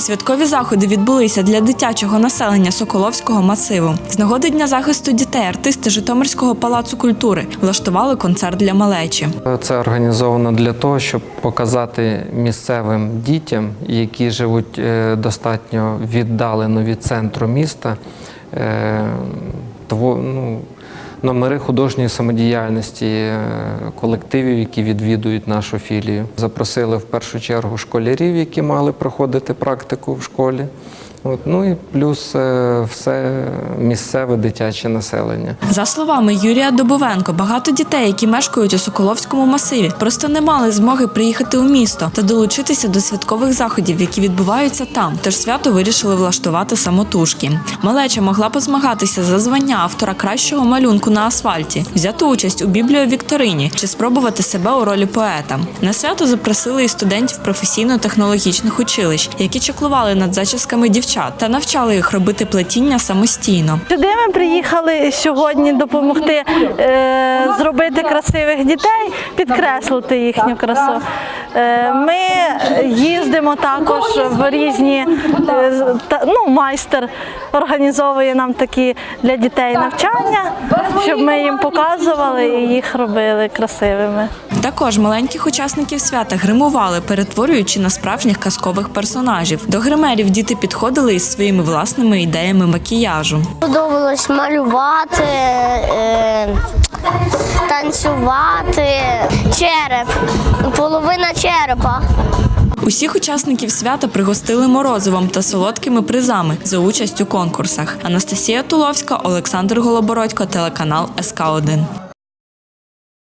Святкові заходи відбулися для дитячого населення Соколовського масиву. З нагоди дня захисту дітей артисти Житомирського палацу культури влаштували концерт для малечі. Це організовано для того, щоб показати місцевим дітям, які живуть е, достатньо віддалено від центру міста, е, ну, номери художньої самодіяльності е, колективів, які відвідують нашу філію. Запросили в першу чергу школярів, які мали проходити практику в школі. От, ну і плюс е, все місцеве дитяче населення. За словами Юрія Добовенко, багато дітей, які мешкають у Соколовському масиві, просто не мали змоги приїхати у місто та долучитися до святкових заходів, які відбуваються там. Тож свято вирішили влаштувати самотужки. Малеча могла позмагатися за звання автора кращого малюнку на асфальті, взяти участь у бібліовікторині чи спробувати себе у ролі поета. На свято запросили і студентів професійно-технологічних училищ, які чаклували над зачісками дівчат та навчали їх робити плетіння самостійно. Сюди ми приїхали сьогодні допомогти е, зробити красивих дітей, підкреслити їхню красу. Е, ми їздимо також в різні е, та- ну, майстер організовує нам такі для дітей навчання, щоб ми їм показували і їх робили красивими. Також маленьких учасників свята гримували, перетворюючи на справжніх казкових персонажів. До гримерів діти підходили із своїми власними ідеями макіяжу. Подобалось малювати, е, танцювати, череп, половина черепа. Усіх учасників свята пригостили морозивом та солодкими призами за участь у конкурсах. Анастасія Туловська, Олександр Голобородько, телеканал СК 1